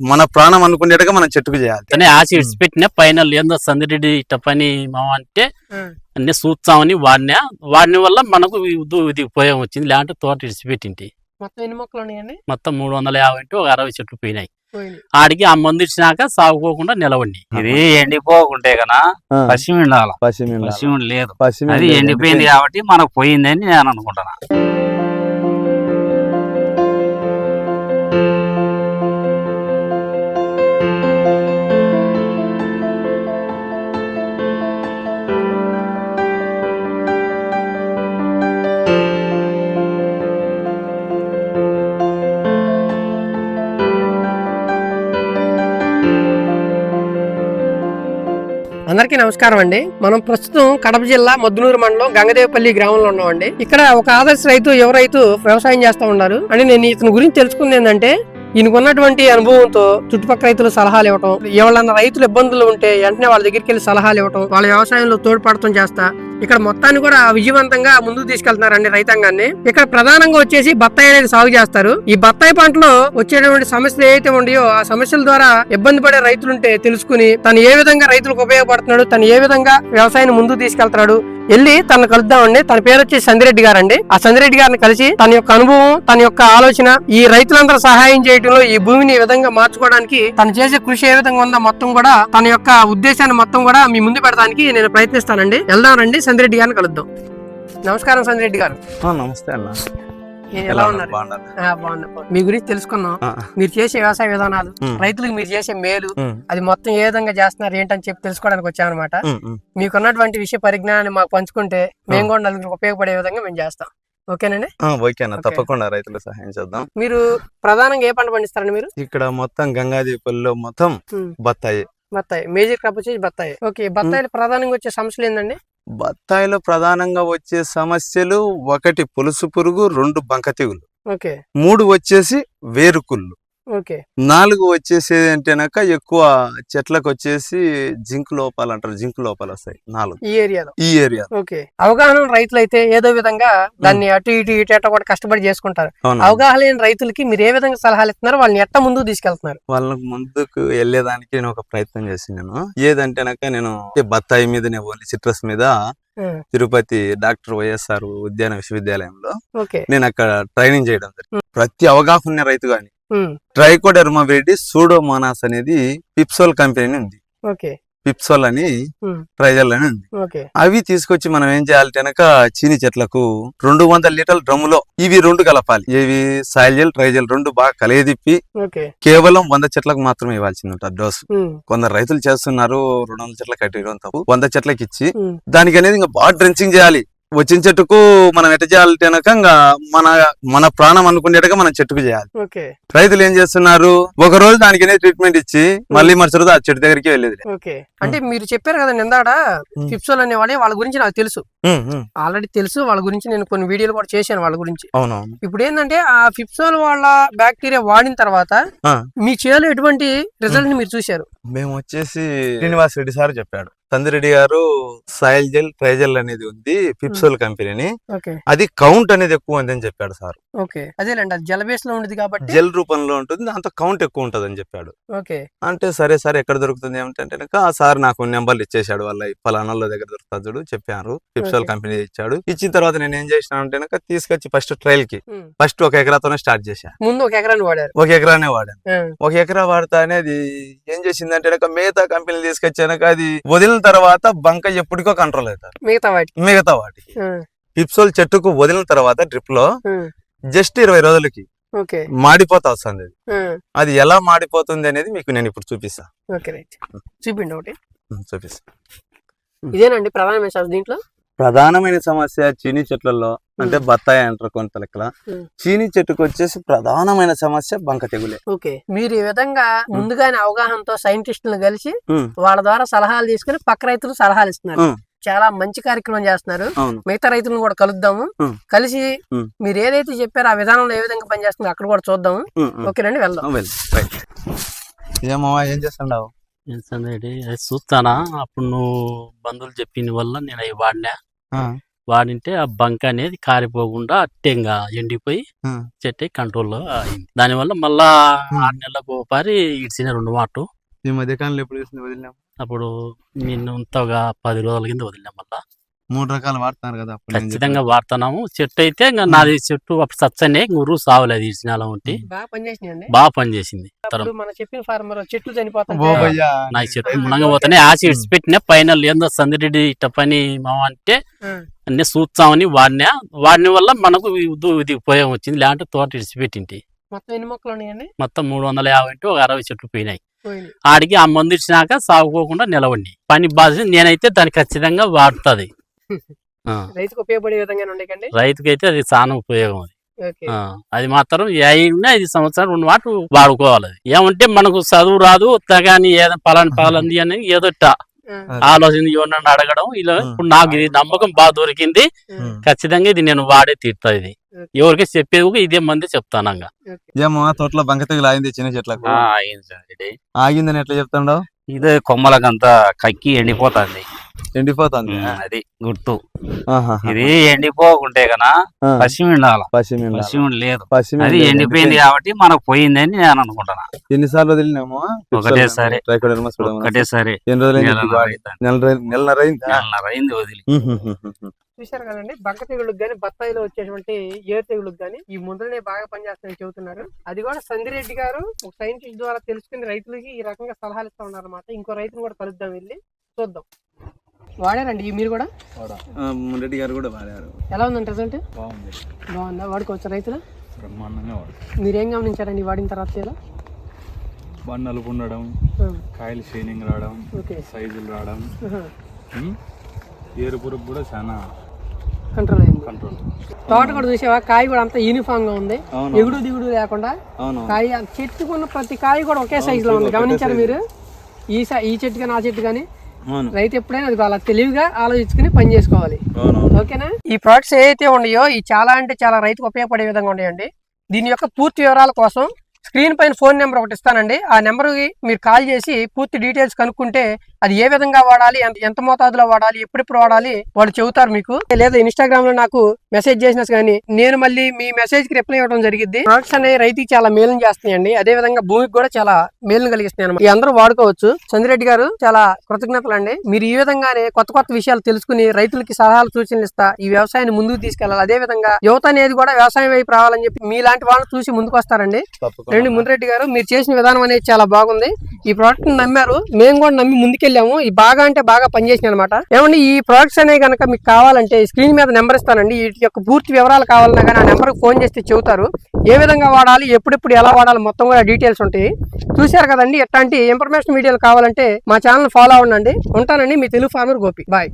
మన ప్రాణం అనుకునేట్టుగా మనం చెట్టుకు చేయాలి. కానీ ఆశ పెట్టిన ఫైనల్ ఏందో సందిరెడ్డి ఇట్ట పని మామ అంటే అన్ని చూస్తామని వాడినా వాడిన వల్ల మనకు ఇది- వచ్చింది. లేదంటే తోట ఇడిచిపెట్టింటి మొత్తం ఎన్ని మొక్కలు ఉన్నాయండి? మొత్తం మూడు వందల యాభై అంటే ఒక అరవై చెట్లు పోయినాయి. ఆడికి ఆ మందు ఇచ్చినాక సాగుకోకుండా నిలవండి ఇది ఎండిపోకుంటే గనా పశ్చిమ ఉండాలి పశ్చిమ పశ్చిమ లేదు. పశ్చిమ అది ఎండిపోయింది కాబట్టి మనకు పోయిందని నేను అనుకుంటున్నా. అందరికీ నమస్కారం అండి. మనం ప్రస్తుతం కడప జిల్లా మద్దునూరు మండలం గంగదేవపల్లి గ్రామంలో ఉన్నామండి. ఇక్కడ ఒక ఆదర్శ రైతు యువ రైతు వ్యవసాయం చేస్తూ ఉన్నారు. అని నేను ఇతని గురించి తెలుసుకుంది ఏంటంటే ఈయనకున్నటువంటి అనుభవంతో చుట్టుపక్కల రైతులు సలహాలు ఇవ్వటం ఎవరన్నా రైతులు ఇబ్బందులు ఉంటే వెంటనే వాళ్ళ దగ్గరికి వెళ్ళి సలహాలు ఇవ్వటం వాళ్ళ వ్యవసాయంలో తోడ్పడటం చేస్తా ఇక్కడ మొత్తాన్ని కూడా విజయవంతంగా ముందుకు తీసుకెళ్తున్నారండి రైతాంగాన్ని. ఇక్కడ ప్రధానంగా వచ్చేసి బత్తాయి అనేది సాగు చేస్తారు. ఈ బత్తాయి పంటలో వచ్చేటువంటి సమస్యలు ఏవైతే ఉన్నాయో ఆ సమస్యల ద్వారా ఇబ్బంది పడే రైతులుంటే తెలుసుకుని తను ఏ విధంగా రైతులకు ఉపయోగపడుతున్నాడు తను ఏ విధంగా వ్యవసాయాన్ని ముందుకు తీసుకెళ్తున్నాడు వెళ్ళి తను కలుద్దామండి. తన పేరు వచ్చి సందిరెడ్డి గారండి. ఆ సందిరెడ్డి గారిని కలిసి తన యొక్క అనుభవం తన యొక్క ఆలోచన ఈ రైతులందరూ సహాయం చేయడంలో ఈ భూమిని ఈ విధంగా మార్చుకోవడానికి తను చేసే కృషి ఏ విధంగా ఉందో మొత్తం కూడా తన యొక్క ఉద్దేశాన్ని మొత్తం కూడా మీ ముందు పెడడానికి నేను ప్రయత్నిస్తానండి. వెళ్దాం రండి సందిరెడ్డి గారిని కలుద్దాం. నమస్కారం సందిరెడ్డి గారు. నమస్తే అన్న. నేను ఎలా ఉన్నారు? బాగున్నా మీ గురించి తెలుసుకున్నాం. మీరు చేసే వ్యవసాయ విధానాలు. రైతులకు మీరు చేసే మేలు అది మొత్తం ఏ విధంగా చేస్తున్నారు ఏంటని చెప్పి తెలుసుకోవడానికి వచ్చామన్నమాట. మీకున్నటువంటి విషయ పరిజ్ఞానాన్ని మాకు పంచుకుంటే మేము కూడా నలుగురికి ఉపయోగపడే విధంగా మేము చేస్తాం. ఓకేనండి? ఓకే అన్న. తప్పకుండా రైతులు సహాయం చేద్దాం. మీరు ప్రధానంగా ఏ పంట పండిస్తారండి మీరు? ఇక్కడ మొత్తం గంగాదీపల్లిలో మొత్తం. బత్తాయి. బత్తాయి. మేజర్ క్రాప్ వచ్చేసి బత్తాయి. ఓకే బత్తాయిలు ప్రధానంగా వచ్చే సమస్యలు ఏంటండి బత్తాయిలో ప్రధానంగా వచ్చే సమస్యలు ఒకటి పులుసు పురుగు రెండు బంక తెగులు. ఓకే. మూడు వచ్చేసి వేరుకుళ్ళు. నాలుగు వచ్చేసి ఏంటనక ఎక్కువ చెట్లకు వచ్చేసి జింక్ లోపాలు అంటారు జింక్ లోపాలు వస్తాయి నాలుగు. ఈ ఏరియాలో? ఈ ఏరియా ఓకే. అవగాహన రైతులు అయితే ఏదో విధంగా దాన్ని అటు ఇటు ఇటు అట్ట కూడా కష్టపడి చేసుకుంటారు. అవగాహన లేని రైతులకి మీరు ఏ విధంగా సలహాలు ఇస్తున్నారు? వాళ్ళని ఎట్ట ముందుకు తీసుకెళ్తున్నారు? వాళ్ళకి ముందుకు వెళ్ళేదానికి నేను ఒక ప్రయత్నం ఏదంటేనక నేను ఈ బత్తాయి మీద నేను సిట్రస్ మీద తిరుపతి డాక్టర్ వైఎస్ఆర్ ఉద్యాన విశ్వవిద్యాలయంలో నేను అక్కడ ట్రైనింగ్ చేయడం ప్రతి అవగాహన రైతు గాని ట్రైకోడెర్మా వెరిడి సూడోమోనాస్ అనేది పిప్సోల్ కంపెనీ ఉంది పిప్సోల్ అని ట్రైజల్ అని ఉంది. అవి తీసుకొచ్చి మనం ఏం చేయాలి వెనక చీని చెట్లకు రెండు వందల లీటర్ల డ్రమ్ములో ఇవి రెండు కలపాలి. ఇవి సాయిల్ ట్రైజల్ రెండు బాగా కలియదిప్పి కేవలం వంద చెట్లకు మాత్రమే ఇవ్వాల్సింది ఉంటుంది డోసు. కొందరు రైతులు చేస్తున్నారు రెండు వందల చెట్లకు కట్టి వంద చెట్లకి ఇచ్చి దానికి అనేది ఇంకా బాగా డ్రెంచింగ్ చేయాలి. వచ్చిన చెట్టుకు మనం ఎట్ట చేయాలి కనుక ఇంకా మన మన ప్రాణం అనుకునేట్టుగా మనం చెట్టుకు చేయాలి. రైతులు ఏం చేస్తున్నారు? ఒక రోజు దానికి ట్రీట్మెంట్ ఇచ్చి మళ్ళీ మరుసటి రోజు ఆ చెట్టు దగ్గరికి వెళ్ళేది. అంటే మీరు చెప్పారు ఉమ్. ఫిప్సోల్ అనే వాళ్ళే వాళ్ళ గురించి నాకు తెలుసు. ఆల్రెడీ తెలుసు వాళ్ళ గురించి నేను కొన్ని వీడియోలు కూడా చేశాను వాళ్ళ గురించి. అవునవును. ఇప్పుడు ఏంటంటే ఆ ఫిప్సోల్ వాళ్ళ బ్యాక్టీరియా వాడిన తర్వాత. మీ చేలో ఎటువంటి రిజల్ట్ని మీరు చూశారు? మేము వచ్చేసి శ్రీనివాస్ రెడ్డి సార్ చెప్పాడు. సందిరెడ్డి గారు సాయిల్ జెల్ ట్రైజెల్ అనేది ఉంది పిప్సోల్ కంపెనీని. ఓకే. అది కౌంట్ అనేది ఎక్కువ ఉంది అని చెప్పాడు సార్. ఓకే. అదేలేండి అది జల బేస్లో ఉండేది కాబట్టి జెల్ రూపంలో ఉంటుంది దాంతో కౌంట్ ఎక్కువ ఉంటుంది అని చెప్పాడు. ఓకే. అంటే సరే సరే ఎక్కడ దొరుకుతుంది ఏమిటంటే ఆ సార్ నాకు నెంబర్లు ఇచ్చేసాడు వాళ్ళ ఫలానాల దగ్గర దొరుకుతుంది చూడు చెప్పారు. పిప్సోల్. కంపెనీ ఇచ్చాడు. ఇచ్చిన తర్వాత నేను ఏం చేసిన అంటే తీసుకొచ్చి ఫస్ట్ ట్రయల్కి ఉమ్. ఫస్ట్ ఒక ఎకరాతోనే స్టార్ట్ చేశా. ముందు ఒక ఎకరాన్ని వాడారు. ఒక ఎకరానే వాడాను. ఒక ఎకరా వాడతా అనేది ఏం చేసిందంటే మిగతా కంపెనీలు తీసుకొచ్చాక అది వదిలిన తర్వాత బంక ఎప్పటికో కంట్రోల్ అవుతారు. మిగతా వాటికి మిగతా వాటికి ఆ, పిప్సోల్ చెట్టుకు వదిలిన తర్వాత డ్రిప్లో జస్ట్ ఇరవై రోజులకి ఓకే. మాడిపోతా వస్తుంది అది. ఎలా మాడిపోతుంది అనేది మీకు నేను ఇప్పుడు చూపిస్తా. Okay right. చూపిండి ఒకటి. చూపిస్తా. ఇదేనండి ప్రధానమైన సమస్య దీంట్లో? ప్రధానమైన సమస్య చీనీ చెట్లలో అంటే బత్తాయి అంటారు కొంత లెక్కల. చీనీ చెట్టుకు వచ్చేసి ప్రధానమైన సమస్య బంక తెగులే. ఓకే. మీరు ఈ విధంగా ముందుగానే అవగాహనతో సైంటిస్టులను కలిసి. వాళ్ళ ద్వారా సలహాలు తీసుకుని పక్క రైతులు సలహాలు ఇస్తున్నారు. చాలా మంచి కార్యక్రమం చేస్తున్నారు. మిగతా రైతులను కూడా కలుద్దాము. కలిసి. మీరు ఏదైతే చెప్పారో ఆ విధానంలో ఏ విధంగా పనిచేస్తుందో అక్కడ కూడా చూద్దాము. ఓకేనండి వెళ్దాం. ఏమో ఏం చేస్తున్నావు? చూస్తానా? అప్పుడు నువ్వు బంధువులు చెప్పిన వల్ల నేను అవి వాడినా. వాడింటే ఆ బంక అనేది కారిపోకుండా అట్టేంగా ఎండిపోయి. చెట్టు కంట్రోల్లో అయింది దానివల్ల మళ్ళా. ఆరు నెలలకు ఒకసారి ఇడిచిన రెండు మాటలు ఈ మధ్య కాలంలో ఎప్పుడు వదిలినాం అప్పుడు నిన్ను ఇంతగా పది రోజుల కింద వదిలినాం మళ్ళా మూడు రకాలు వాడుతున్నారు కదా ఖచ్చితంగా వాడుతున్నాము. చెట్టు అయితే ఇంకా నాది చెట్టు అప్పుడు సచ్చనే గురు సావలేదు ఇడిచిన ఉంటే బాగా పనిచేసింది మన చెప్పిన ఫార్మర్ చెట్లు. చనిపోతాయి ఓ భయ్యా, నా చెట్టు పైన ఏందో సందిరెడ్డి ఇట్ట పని మామ అంటే అన్ని చూస్తామని వాడినా. వాడిన వల్ల మనకు ఇది ఉపయోగం వచ్చింది. లేదంటే తోట ఇడిచిపెట్టింటి మొత్తం ఎన్ని మొక్కలు ఉన్నాయండి? మొత్తం మూడు వందల యాభై అంటే ఒక అరవై చెట్లు పోయినాయి. ఆడికి ఆ మందు ఇచ్చినాక సాగుకోకుండా నిలవండి పని బాధ నేనైతే దానికి ఖచ్చితంగా వాడుతుంది. రైతుకు ఉపయోగపడే విధంగానే ఉండకండి రైతుకైతే అది చాలా ఉపయోగం అది. అది మాత్రం అయినా ఐదు సంవత్సరాలు రెండు మాట వాడుకోవాలి అది. ఏమంటే మనకు చదువు రాదు కానీ ఏదో పలాని పలాంది అని ఏదో ఆలోచన ఎవరినన్నా అడగడం ఇలా. ఇప్పుడు నాకు ఇది నమ్మకం బాగా దొరికింది. ఖచ్చితంగా ఇది నేను వాడే తీరుతా ఇది. ఎవరికి చెప్పేది ఇదే మంది చెప్తానంగా ఏమో తోటలో బంక తెగులు ఆగింది చిన్న చెట్లకు ఆ, అయింది సార్ ఇది. ఆగిందని ఎట్లా చెప్తాండవు ఇదే కొమ్మలకంతా కక్కి ఎండిపోతుంది. ఎండిపోతుంది అది గుర్తు. ఇది ఎండిపోకుంటే ఆ, పశ్చిమ ఉండాలి పశ్చిమ లేదు. పశ్చిమ అది ఎండ ఎండిపోయింది కాబట్టి మనకు పోయిందని నేను అనుకుంటున్నా. ఎన్నిసార్లు వదిలినాము? ఒకటేసారి. ఒకటేసారి. ఎన్ని రోజులైంది నెల ఇది వాడి? అవుతుంది. నెల రై- నెలన్నర అయిందా? నెలన్నర అయింది వదిలి. చూశారు కదండి బంక తెగుళ్ళకి గానీ బత్తాయిలో వచ్చేటువంటి ఏరు తెగుళ్ళకి గానీ ఈ ముందులనే బాగా పనిచేస్తాయని చెబుతున్నారు. అది కూడా సందిరెడ్డి గారు ఒక సైంటిస్ట్ ద్వారా తెలుసుకుని రైతులకి ఈ రకంగా సలహాలు ఇస్తా ఉన్నారు అనమాట ఇంకో రైతుని కూడా కలుద్దాం వెళ్ళి. చూద్దాం. వాడారండి ఈ మీరు కూడా? రెడ్డి గారు కూడా వాడారు. ఎలా ఉందండి రిజల్ట్ బాగుంది. బాగుందా? వాడుకోవచ్చు రైతులు? బ్రహ్మాండంగా వాడు మీరేం గమనించారండి వాడిన తర్వాత బాగా నలుపు ఉండడం కాయలు షైనింగ్ రావడం ఓకే. సైజులు రావడం ఏరు పురుగు కూడా చాలా కంట్రోల్ అయింది. కంట్రోల్. తోట కూడా చూసావా? కాయ కూడా అంత యూనిఫామ్గా ఉంది. ఎగుడు దిగుడు లేకుండా అవును. కాయ చెట్టుకున్న ప్రతి కాయ కూడా ఒకే సైజు లో ఉంది. గమనించారు మీరు? ఈ సై- ఈ చెట్టు కానీ ఆ చెట్టు కానీ రైతు ఎప్పుడైనా అది అలా తెలివిగా ఆలోచించుకుని పని చేసుకోవాలి. ఓకేనా? ఈ ప్రోడక్ట్స్ ఏవైతే ఉన్నాయో ఈ చాలా అంటే చాలా రైతుకు ఉపయోగపడే విధంగా ఉన్నాయండి. దీని యొక్క పూర్తి వివరాల కోసం స్క్రీన్ పైన ఫోన్ నెంబర్ ఒకటి ఇస్తానండి. ఆ నెంబర్కి మీరు కాల్ చేసి పూర్తి డీటెయిల్స్ కనుక్కుంటే అది ఏ విధంగా వాడాలి ఎంత ఎంత మోతాదులో వాడాలి ఎప్పుడెప్పుడు వాడాలి వాళ్ళు చెబుతారు మీకు. లేదా ఇన్స్టాగ్రామ్లో నాకు మెసేజ్ చేసినా కానీ నేను మళ్ళీ మీ మెసేజ్కి రిప్లై ఇవ్వడం జరిగింది ప్రొడక్ట్స్ అనేవి రైతుకి చాలా మేలుని చేస్తున్నాయండి. అదే విధంగా భూమికి కూడా చాలా మేలుని కలిగిస్తున్నాయి అన్నమాట. ఈ అందరూ వాడుకోవచ్చు. చంద్రెడ్డి గారు చాలా కృతజ్ఞతలు అండి మీరు ఈ విధంగానే కొత్త కొత్త విషయాలు తెలుసుకుని రైతులకి సలహాలు సూచనలు ఇస్తా ఈ వ్యవసాయాన్ని ముందుకు తీసుకెళ్ళాలి అదే విధంగా యువత అనేది కూడా వ్యవసాయం వైపు రావాలని చెప్పి మీలాంటి వాళ్ళని చూసి ముందుకు వస్తారండి రండి మునిరెడ్డి గారు మీరు చేసిన విధానం అనేది చాలా బాగుంది. ఈ ప్రోడక్ట్ నమ్మారు. మేము కూడా నమ్మి ముందుకెళ్ళాము. ఈ బాగా అంటే బాగా పనిచేసింది అనమాట ఏమండి ఈ ప్రోడక్ట్స్ అనేవి కనుక మీకు కావాలంటే స్క్రీన్ మీద నెంబర్ ఇస్తానండి. వీటి యొక్క పూర్తి వివరాలు కావాలన్నా కానీ ఆ నెంబర్కి ఫోన్ చేస్తే చెబుతారు. ఏ విధంగా వాడాలి ఎప్పుడెప్పుడు ఎలా వాడాలి మొత్తం కూడా డీటెయిల్స్ ఉంటాయి. చూశారు కదండి ఎట్లాంటి ఇన్ఫర్మేషన్ వీడియోలు కావాలంటే మా ఛానల్ ఫాలో అవ్వండి. ఉంటానండి మీ తెలుగు ఫార్మర్ గోపి. బాయ్